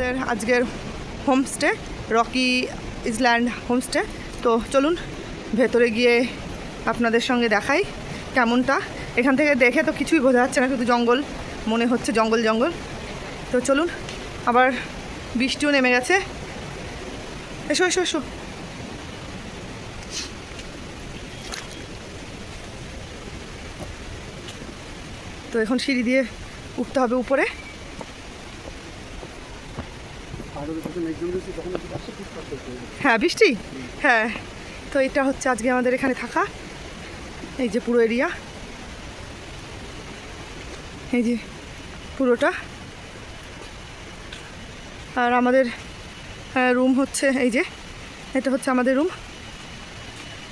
আমাদের আজকের homestay, Rocky Eastland homestay. তো চলুন, ভেতরে গিয়ে আপনাদের সঙ্গে দেখাই কেমনটা। এখান থেকে দেখে তো কিছুই বোঝা যাচ্ছে না, শুধু জঙ্গল, মনে হচ্ছে জঙ্গল জঙ্গল। তো চলুন, আবার বৃষ্টিও নেমে গেছে। এসো এসো এসো। তো এখন সিঁড়ি দিয়ে উঠতে হবে উপরে। হ্যাঁ বৃষ্টি? হ্যাঁ। তো এটা হচ্ছে আজকে আমাদের এখানে থাকা। এই যে পুরো এরিয়া। এই যে পুরোটা। আর আমাদের রুম হচ্ছে এই যে এটা হচ্ছে আমাদের রুম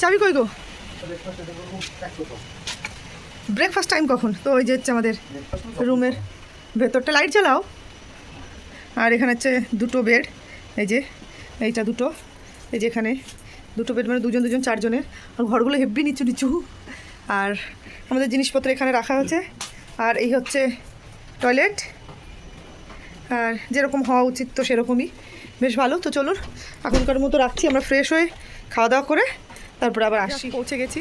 চাবি কই গো? ব্রেকফাস্ট টাইম কখন? তো ওই যে হচ্ছে আমাদের রুমের ভেতরটা। লাইট জ্বালাও। আর এখানে হচ্ছে দুটো বেড এই যে এইটা দুটো এই যে এখানে দুটো বেড মানে দুজন দুজন চারজনের। আর ঘরগুলো হেব্বি নিচু নিচু। আর আমাদের জিনিসপত্র এখানে রাখা হয়েছে। আর এই হচ্ছে টয়লেট আর যেরকম হওয়া উচিত তো সেরকমই। বেশ ভালো তো চলুন এখনকার মতো রাখছি। আমরা ফ্রেশ হয়ে খাওয়া দাওয়া করে তারপরে আবার আসি। পৌঁছে গেছি।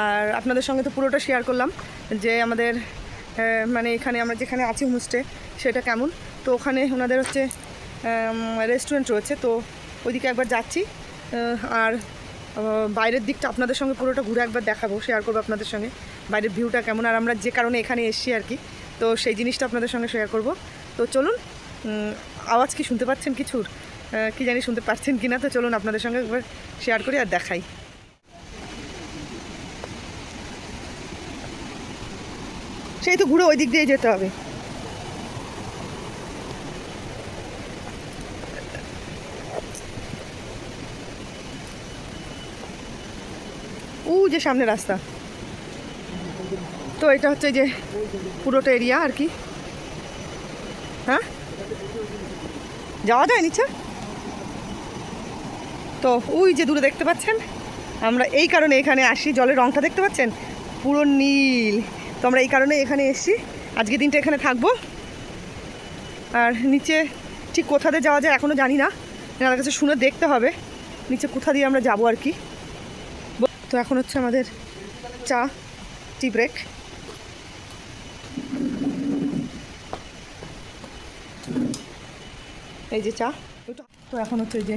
আর আপনাদের সঙ্গে তো পুরোটা শেয়ার করলাম যে আমাদের মানে এখানে আমরা যেখানে আছি হোমস্টে, সেটা কেমন? তো ওখানে ওনাদের হচ্ছে রেস্টুরেন্ট রয়েছে, তো ওইদিকে একবার যাচ্ছি। আর বাইরের দিকটা আপনাদের সঙ্গে পুরোটা ঘুরে একবার দেখাবো শেয়ার করব আপনাদের সঙ্গে। বাইরের ভিউটা কেমন? আর আমরা যে কারণে এখানে এসেছি আর কি, তো সেই জিনিসটা আপনাদের সঙ্গে শেয়ার করব। তো চলুন আওয়াজ কি শুনতে পাচ্ছেন কিছুর? কি জানি শুনতে পাচ্ছেন কি না তো চলুন আপনাদের সঙ্গে একবার শেয়ার করি আর দেখাই। সেই তো ঘুরে ওই দিক দিয়ে যেতে হবে। ও যে সামনে রাস্তা। তো এটা হচ্ছে যে পুরোটা এরিয়া আর কি। হ্যাঁ? যাওয়া যায় নিচে? তো ওই যে দূরে দেখতে পাচ্ছেন? আমরা এই কারণে এখানে আসি। জলের রংটা দেখতে পাচ্ছেন? পুরো নীল। তো আমরা এই কারণে এখানে এসেছি। আজকে দিনটা এখানে থাকব। আর নিচে ঠিক কোথা দিয়ে যাওয়া যায় এখনও জানি না। এনাদের কাছে শুনে দেখতে হবে। নিচে কোথা দিয়ে আমরা যাব আর কি। তো এখন হচ্ছে আমাদের চা, টি ব্রেক। এই যে চা। তো এখন হচ্ছে যে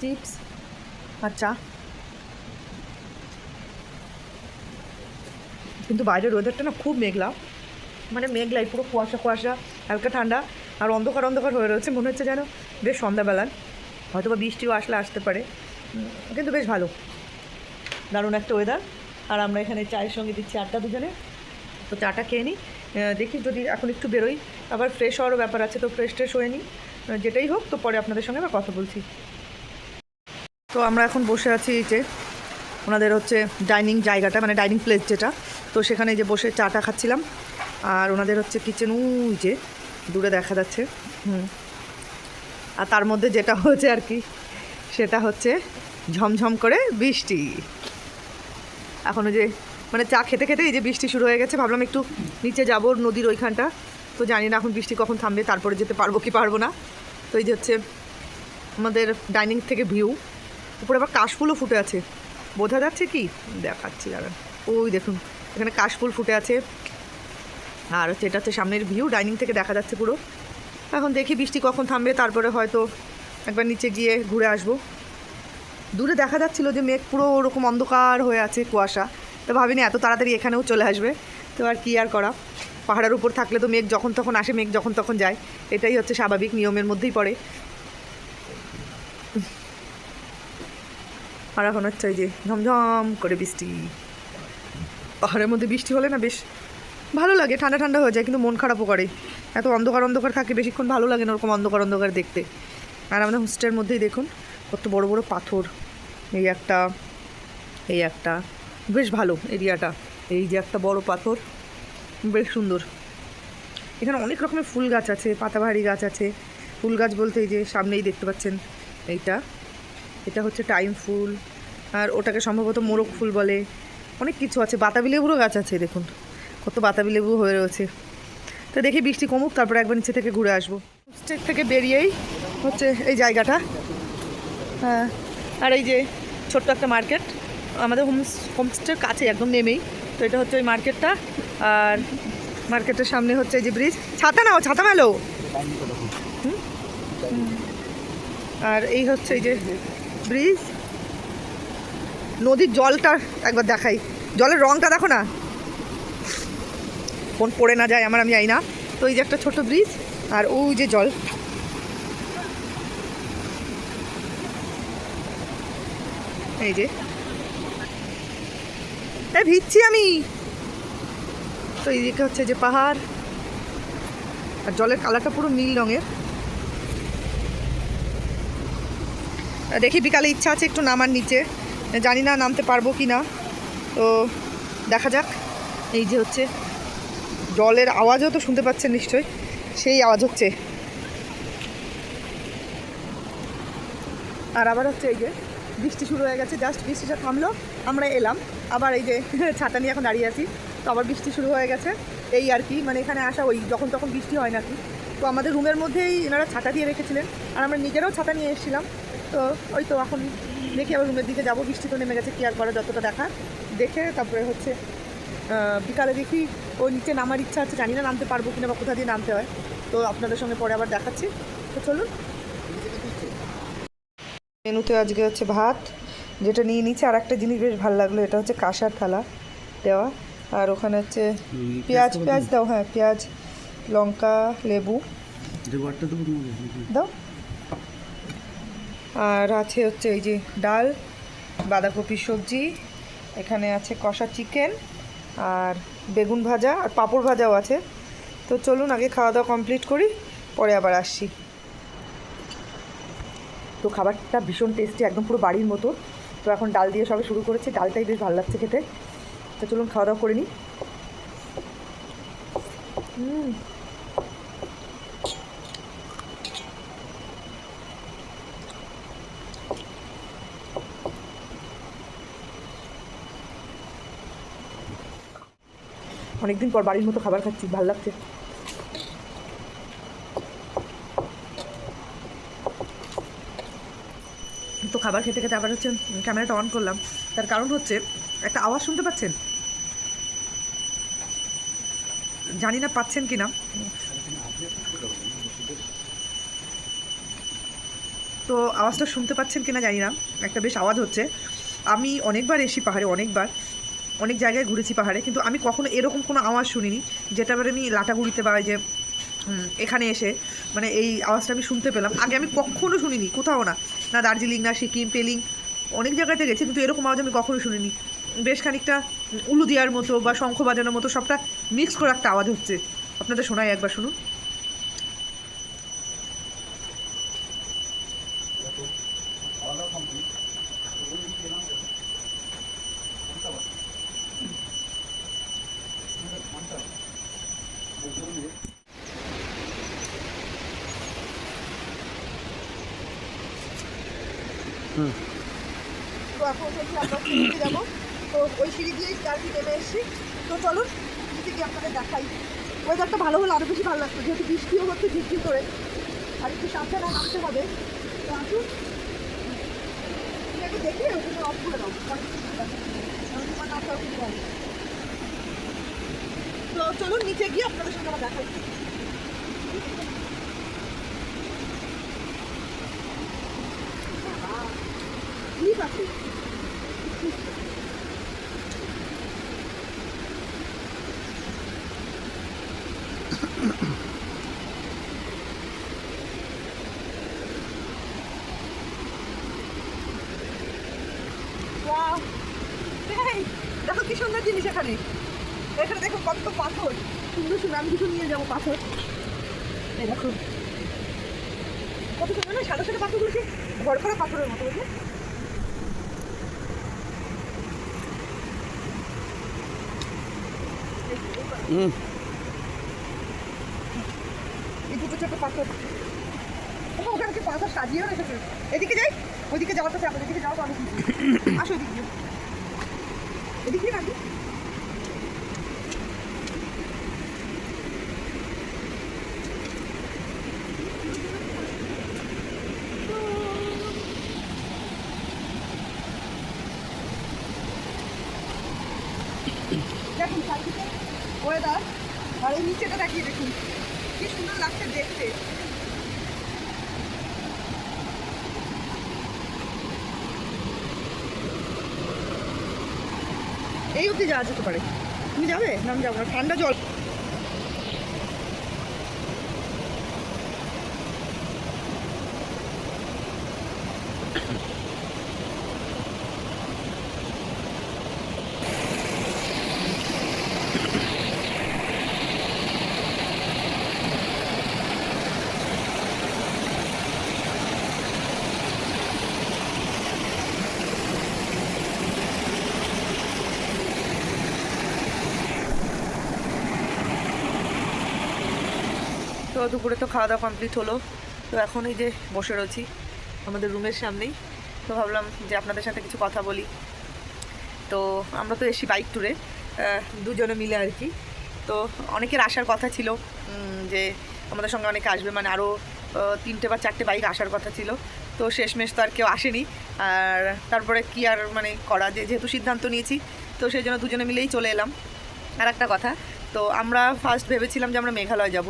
চিপস আর চা। কিন্তু বাইরের ওয়েদারটা না খুব মেঘলা। মানে মেঘলাই পুরো কুয়াশা কুয়াশা, হালকা ঠান্ডা, আর অন্ধকার অন্ধকার হয়ে রয়েছে। মনে হচ্ছে যেন বেশ সন্ধ্যাবেলার। হয়তো বা বৃষ্টিও আসলে আসতে পারে। কিন্তু বেশ ভালো। দারুণ একটা ওয়েদার আর আমরা এখানে চায়ের সঙ্গে দিচ্ছি আটটা দুজনে। তো চাটা খেয়ে নিই। দেখি যদি এখন একটু বেরোই। আবার ফ্রেশ হওয়ারও ব্যাপার আছে, তো ফ্রেশ ট্রেশ হয়ে নিই। যেটাই হোক, তো পরে আপনাদের সঙ্গে আবার কথা বলছি। তো আমরা এখন বসে আছি এই যে ওনাদের হচ্ছে ডাইনিং জায়গাটা মানে ডাইনিং প্লেস যেটা। তো সেখানে যে বসে চাটা খাচ্ছিলাম। আর ওনাদের হচ্ছে কিচেন উই যে দূরে দেখা যাচ্ছে। হুম। আর তার মধ্যে যেটা হচ্ছে আর কি, সেটা হচ্ছে ঝমঝম করে বৃষ্টি। এখনও যে মানে চা খেতে খেতে এই যে বৃষ্টি শুরু হয়ে গেছে, ভাবলাম একটু নিচে যাব নদীর ওইখানটা। তো জানি না এখন বৃষ্টি কখন থামবে, তারপরে যেতে পারব কি পারব না। তো এই যে হচ্ছে আমাদের ডাইনিং থেকে ভিউ। উপরে আবার কাশফুলও ফুটে আছে। বোঝা যাচ্ছে কি? দেখাচ্ছি, দাঁড়ান। ওই দেখুন, এখানে কাশফুল ফুটে আছে। আর হচ্ছে এটা হচ্ছে সামনের ভিউ ডাইনিং থেকে দেখা যাচ্ছে পুরো। এখন দেখি বৃষ্টি কখন থামবে, তারপরে হয়তো একবার নিচে গিয়ে ঘুরে আসব। দূরে দেখা যাচ্ছিল যে মেঘ পুরো ওরকম অন্ধকার হয়ে আছে কুয়াশা। তো ভাবিনি এত তাড়াতাড়ি এখানেও চলে আসবে। তো আর কি আর করা? পাহাড়ের উপর থাকলে তো মেঘ যখন তখন আসে, মেঘ যখন তখন যায়। এটাই হচ্ছে স্বাভাবিক, নিয়মের মধ্যেই পড়ে। আর এখন হচ্ছে ওই যে ঝমঝম করে বৃষ্টি। পাহাড়ের মধ্যে বৃষ্টি হলে না বেশ ভালো লাগে, ঠান্ডা ঠান্ডা হয়ে যায়, কিন্তু মন খারাপও করে। এত অন্ধকার অন্ধকার থাকে, বেশিক্ষণ ভালো লাগে না ওরকম অন্ধকার অন্ধকার দেখতে। আর আমাদের হোস্টেলের মধ্যেই দেখুন, কত বড় বড় পাথর। এই একটা এই একটা, বেশ ভালো এরিয়াটা। এই যে একটা বড় পাথর, বেশ সুন্দর। এখানে অনেক রকমের ফুল গাছ আছে, পাতাবাহারি গাছ আছে। ফুল গাছ বলতে এই যে সামনেই দেখতে পাচ্ছেন, এইটা। এটা হচ্ছে টাইম ফুল, আর ওটাকে সম্ভবত মোরগ ফুল বলে। অনেক কিছু আছে। বাতাবি লেবুরও গাছ আছে, দেখুন। কত বাতাবি লেবু হয়ে রয়েছে। তো দেখি বৃষ্টি কমুক, তারপরে একবার নিচে থেকে ঘুরে আসব। হোমস্টে থেকে বেরিয়েই হচ্ছে এই জায়গাটা। হ্যাঁ আর এই যে ছোট্ট একটা মার্কেট। আমাদের হোম, হোমস্টের কাছে একদম নেমেই। তো এটা হচ্ছে ওই মার্কেটটা। আর মার্কেটের সামনে হচ্ছে এই যে ব্রিজ। ছাতা নাও, ছাতা মেলো। আর এই হচ্ছে এই যে ব্রিজ। নদীর জলটা একবার দেখাই। জলের রংটা দেখো না। কোন পড়ে না যায়, আমার আমি জানি না। তো এই যে একটা ছোট ব্রিজ, আর ওই যে জল। এই যে। ভিজছি আমি। তো এইদিকে হচ্ছে যে পাহাড়। আর জলের কালারটা পুরো নীল রঙের। দেখি বিকালে ইচ্ছা আছে একটু নামার নিচে। জানি না নামতে পারব কি না। তো দেখা যাক। এই যে হচ্ছে, জলের আওয়াজও তো শুনতে পাচ্ছেন নিশ্চয়ই। সেই আওয়াজ হচ্ছে। আর আবার হচ্ছে এই যে, বৃষ্টি শুরু হয়ে গেছে, জাস্ট বৃষ্টিটা থামলো, আমরা এলাম। আবার এই যে, ছাতা নিয়ে এখন দাঁড়িয়ে আছি। তো আবার বৃষ্টি শুরু হয়ে গেছে। এই আর কি মানে এখানে আসা ওই, যখন তখন বৃষ্টি হয় নাকি। তো আমাদের রুমের মধ্যেই এনারা ছাতা দিয়ে রেখেছিলেন। আর আমরা নিজেরাও ছাতা নিয়ে এসেছিলাম। তো ওই তো এখন দেখি আবার রুমের দিকে যাব। বৃষ্টি তো নেমে গেছে কি আর করা যতটা দেখা দেখে তারপরে হচ্ছে বিকালে দেখি ওই নিচে নামার ইচ্ছা আছে জানি না নামতে পারব কিনা বা কোথা দিয়ে নামতে হয়। তো আপনাদের সঙ্গে পরে আবার দেখাচ্ছি। তো চলুন। মেনুতে আজকে হচ্ছে ভাত যেটা নিয়ে নিচ্ছে আর একটা জিনিস বেশ ভালো লাগল এটা হচ্ছে কাঁসার থালা দেওয়া। আর ওখানে হচ্ছে পেঁয়াজ পেঁয়াজ দাও হ্যাঁ পেঁয়াজ লঙ্কা লেবু। দাও। আর আছে হচ্ছে এই যে ডাল, বাঁধাকপির সবজি, এখানে আছে কষা চিকেন আর বেগুন ভাজা আর পাঁপড় ভাজাও আছে। তো চলুন আগে খাওয়া দাওয়া কমপ্লিট করি, পরে আবার আসছি। তো খাবারটা ভীষণ টেস্টি একদম পুরো বাড়ির মতো। তো এখন ডাল দিয়ে সবে শুরু করেছি, ডালটাই বেশ ভালো লাগছে খেতে। তো চলুন খাওয়া দাওয়া করে নিই। হুম অনেকদিন পর বাড়ির মতো খাবার খাচ্ছি, ভালো লাগছে। তো খাবার খেতে খেতে আবার হচ্ছে ক্যামেরাটা অন করলাম। তার কারণ হচ্ছে, একটা আওয়াজ শুনতে পাচ্ছেন? জানি না পাচ্ছেন কি না তো আওয়াজটা শুনতে পাচ্ছেন কিনা জানি না। একটা বেশ আওয়াজ হচ্ছে। আমি অনেকবার এসি পাহাড়ে, অনেকবার। অনেক জায়গায় ঘুরেছি পাহাড়ে, কিন্তু আমি কখনো এরকম কোনো আওয়াজ শুনিনি, যেটা এবার আমি লাটাগুড়িতে এই যে এখানে এসে মানে এই আওয়াজটা আমি শুনতে পেলাম। আগে আমি কখনো শুনিনি, কোথাও না। না দার্জিলিং, না সিকিম, পেলিং, অনেক জায়গাতে গেছি, কিন্তু এরকম আওয়াজ আমি কখনো শুনিনি। বেশ খানিকটা উলু দেওয়ার মতো বা শঙ্খ বাজানোর মতো সবটা মিক্স করে একটা আওয়াজ হচ্ছে। আপনাদের শোনাই একবার শুনুন। তো এখন হচ্ছে আমরা তো ওই সিঁড়ি দিয়েই আর নেমে এসেছি। তো চলুন সিঁড়িতে গিয়ে আপনাদের দেখাই। ওয়েদারটা ভালো হলে আরও বেশি ভালো লাগতো। যেহেতু বৃষ্টিও হচ্ছে ঝিরঝির করে। আর একটু সাবধানে নামতে হবে। তো আসুন তুমি একটু দেখলে ওখানে অফ করে দাও কারণ তোমার নামটা অসুবিধা হবে। তো চলুন নিচে গিয়ে আপনাদের সঙ্গে আবার দেখাই ঠিক আছে Wow! এই, দেখো কি সুন্দর জিনিস এখানে। এখানে দেখো কত পাথর। সুন্দর সুন্দর আমি কিছু নিয়ে যাব পাথর। এই দেখো কত সুন্দর না সাদা সাদা পাথরগুলো কি? ঘর করা পাথরের মতো বুঝলে? এই দুটো ছোট পাথর। ওখানে পাথর সাজিয়েও রেখেছে? এদিকে যাই ওইদিকে যাওয়ার তো এদিকে যাও তো আমি আসো এদিকে। দেখুন চারদিকে ওয়েদার আর এই নিচেটা দেখিয়ে দেখুন। কি সুন্দর লাগছে দেখতে। এই অবধি যাওয়া যেতে পারে। তুমি যাবে না আমি যাব না? ঠান্ডা জল। দুপুরে তো খাওয়া দাওয়া কমপ্লিট হলো। তো এখন এই যে বসে রয়েছি আমাদের রুমের সামনেই। তো ভাবলাম যে আপনাদের সাথে কিছু কথা বলি। তো আমরা তো এসি বাইক ট্যুরে দুজনে মিলে আর কি। তো অনেকের আসার কথা ছিল যে আমাদের সঙ্গে অনেকে আসবে মানে আরও তিনটে বা চারটে বাইক আসার কথা ছিল। তো শেষমেশ তো আর কেউ আসেনি। আর তারপরে কি আর মানে করা যে যেহেতু সিদ্ধান্ত নিয়েছি, তো সেই জন্য দুজনে মিলেই চলে এলাম। আর একটা কথা, তো আমরা ফার্স্ট ভেবেছিলাম যে আমরা মেঘালয় যাব।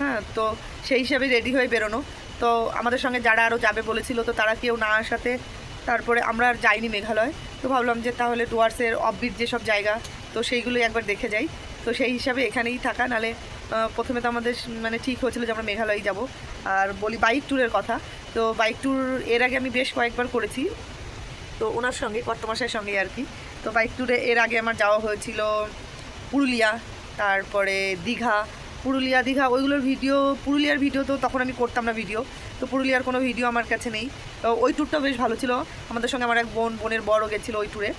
হ্যাঁ তো সেই হিসাবে রেডি হয়ে বেরোনো। তো আমাদের সঙ্গে যারা আরও যাবে বলেছিল, তো তারা কেউ না আসাতে তারপরে আমরা আর যাইনি মেঘালয়। তো ভাবলাম যে তাহলে ডুয়ার্সের অফবিট যেসব জায়গা, তো সেইগুলোই একবার দেখে যাই। তো সেই হিসাবে এখানেই থাকা, নালে প্রথমে তো আমাদের মানে ঠিক হয়েছিল যে আমরা মেঘালয় যাব। আর বলি বাইক ট্যুরের কথা, তো বাইক ট্যুর এর আগে আমি বেশ কয়েকবার করেছি। তো ওনার সঙ্গে কর্তমাশাইয়ের সঙ্গে আর কি। তো বাইক ট্যুরে এর আগে আমার যাওয়া হয়েছিল পুরুলিয়া, তারপরে দীঘা পুরুলিয়া, দীঘা, ওইগুলোর ভিডিও, পুরুলিয়ার ভিডিও তো তখন আমি করতাম না ভিডিও, তো পুরুলিয়ার কোনো ভিডিও আমার কাছে নেই। তো ওই ট্যুরটাও বেশ ভালো ছিল। আমাদের সঙ্গে আমার এক বোন, বোনের বড় গেছিল ওই ট্যুরে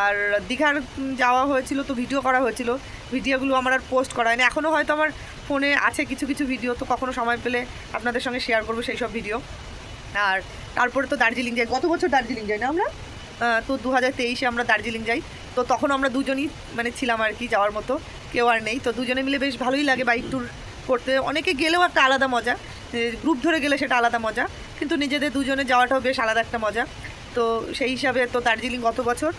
আর দীঘার যাওয়া হয়েছিল তো ভিডিও করা হয়েছিল। ভিডিওগুলো আমার আর পোস্ট করা হয়নি। এখনও হয়তো আমার ফোনে আছে কিছু কিছু ভিডিও তো কখনো সময় পেলে আপনাদের সঙ্গে শেয়ার করব সেই সব ভিডিও আর তারপরে তো দার্জিলিং যাই। গত বছর দার্জিলিং যাই না আমরা? তো দু হাজার তেইশে আমরা দার্জিলিং যাই। তো তখন আমরা দুজনই মানে ছিলাম আর কি যাওয়ার মতো। কেউ আর নেই। তো দুজনে মিলে বেশ ভালোই লাগে বাইক ট্যুর করতে। অনেকে গেলেও একটা আলাদা মজা। গ্রুপ ধরে গেলে সেটা আলাদা মজা। কিন্তু নিজেদের দুজনে যাওয়াটাও বেশ আলাদা একটা মজা। তো সেই হিসাবে তো দার্জিলিং গত বছর।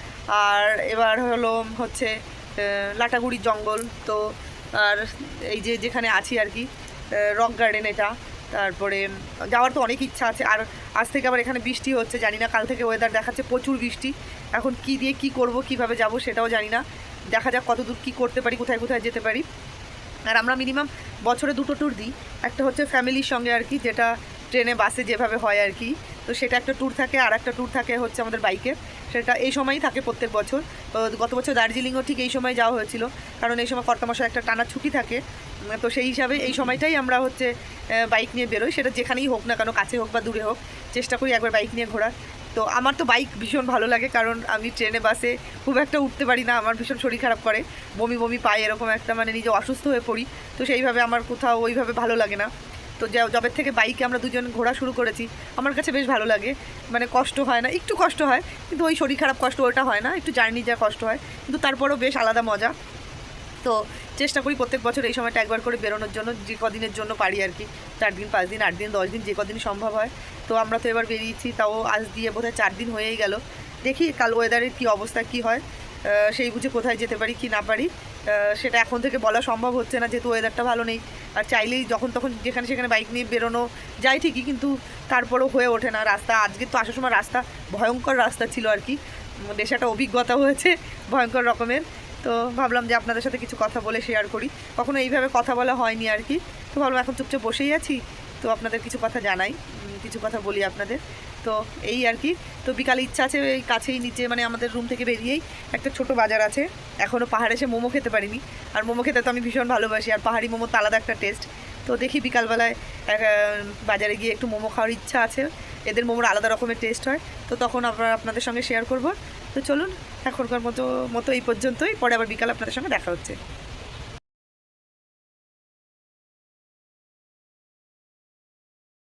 আর এবার হলো হচ্ছে লাটাগুড়ির জঙ্গল। তো আর এই যে যেখানে আছি আর কি রক গার্ডেন এটা। তারপরে যাওয়ার তো অনেক ইচ্ছা আছে। আর আজ থেকে আবার এখানে বৃষ্টি হচ্ছে। জানি না, কাল থেকে ওয়েদার দেখাচ্ছে প্রচুর বৃষ্টি। এখন কি দিয়ে কি করব, কীভাবে যাব সেটাও জানি না। দেখা যাক কত দূর কী করতে পারি, কোথায় কোথায় যেতে পারি। আর আমরা মিনিমাম বছরে দুটো ট্যুর দিই। একটা হচ্ছে ফ্যামিলির সঙ্গে আর কি, যেটা ট্রেনে বাসে যেভাবে হয় আর কি। তো সেটা একটা ট্যুর থাকে, আর একটা ট্যুর থাকে হচ্ছে আমাদের বাইকে সেটা এই সময়ই থাকে প্রত্যেক বছর। তো গত বছর দার্জিলিংও ঠিক এই সময় যাওয়া হয়েছিল। কারণ এই সময় কর্তামশায় একটা টানা ছুটি থাকে। তো সেই হিসাবে এই সময়টাই আমরা হচ্ছে বাইক নিয়ে বেরোই। সেটা যেখানেই হোক না কেন, কাছে হোক বা দূরে হোক, চেষ্টা করি একবার বাইক নিয়ে ঘোরার। তো আমার তো বাইক ভীষণ ভালো লাগে, কারণ আমি ট্রেনে, বাসে খুব একটা উঠতে পারি না, আমার ভীষণ শরীর খারাপ করে, বমি বমি পাই এরকম একটা মানে নিজে অসুস্থ হয়ে পড়ি, তো সেইভাবে আমার কোথাও ওইভাবে ভালো লাগে না। তো যবে থেকে বাইকে আমরা দুজন ঘোরা শুরু করেছি, আমার কাছে বেশ ভালো লাগে মানে কষ্ট হয় না, একটু কষ্ট হয়, কিন্তু ওই শরীর খারাপ কষ্ট ওটা হয় না, একটু জার্নি যা কষ্ট হয়, কিন্তু তারপরেও বেশ আলাদা মজা। তো চেষ্টা করি প্রত্যেক বছর এই সময়টা একবার করে বেরোনোর জন্য, যে কদিনের জন্য পারি আর কি। চার দিন, পাঁচ দিন, আট দিন, দশ দিন, যে কদিন সম্ভব হয়। তো আমরা তো এবার বেরিয়েছি, তাও আজ দিয়ে বোধহয় চার দিন হয়েই গেল। দেখি কাল ওয়েদারের কী অবস্থা, কী হয়। সেই বুঝে কোথায় যেতে পারি, কি না পারি। সেটা এখন থেকে বলা সম্ভব হচ্ছে না, যেহেতু ওয়েদারটা ভালো নেই। আর চাইলেই যখন তখন যেখানে সেখানে বাইক নিয়ে বেরোনো যায় ঠিকই, কিন্তু তারপরও হয়ে ওঠে না। রাস্তা, আজকে তো আসার সময় রাস্তা, ভয়ঙ্কর রাস্তা ছিল আর কি। বেশ একটা অভিজ্ঞতা হয়েছে, ভয়ঙ্কর রকমের। তো ভাবলাম যে আপনাদের সাথে কিছু কথা বলে শেয়ার করি। কখনো এইভাবে কথা বলা হয়নি আর কি। তো ভাবলাম এখন চুপচাপ বসেই আছি, তো আপনাদের কিছু কথা জানাই কিছু কথা বলি আপনাদের। তো এই আর কি। তো বিকালে ইচ্ছা আছে এই কাছেই নিচে মানে আমাদের রুম থেকে বেরিয়েই একটা ছোট বাজার আছে। এখনও পাহাড়ে এসে মোমো খেতে পারিনি। আর মোমো খেতে তো আমি ভীষণ ভালোবাসি, আর পাহাড়ি মোমো তো আলাদা একটা টেস্ট তো দেখি বিকালবেলায় বাজারে গিয়ে একটু মোমো খাওয়ার ইচ্ছা আছে। এদের মোমোর আলাদা রকমের টেস্ট হয়। তো তখন আমরা আপনাদের সঙ্গে শেয়ার করব। তো চলুন এখনকার মতো মতো এই পর্যন্তই। পরে আবার বিকালে আপনাদের সঙ্গে দেখা হচ্ছে।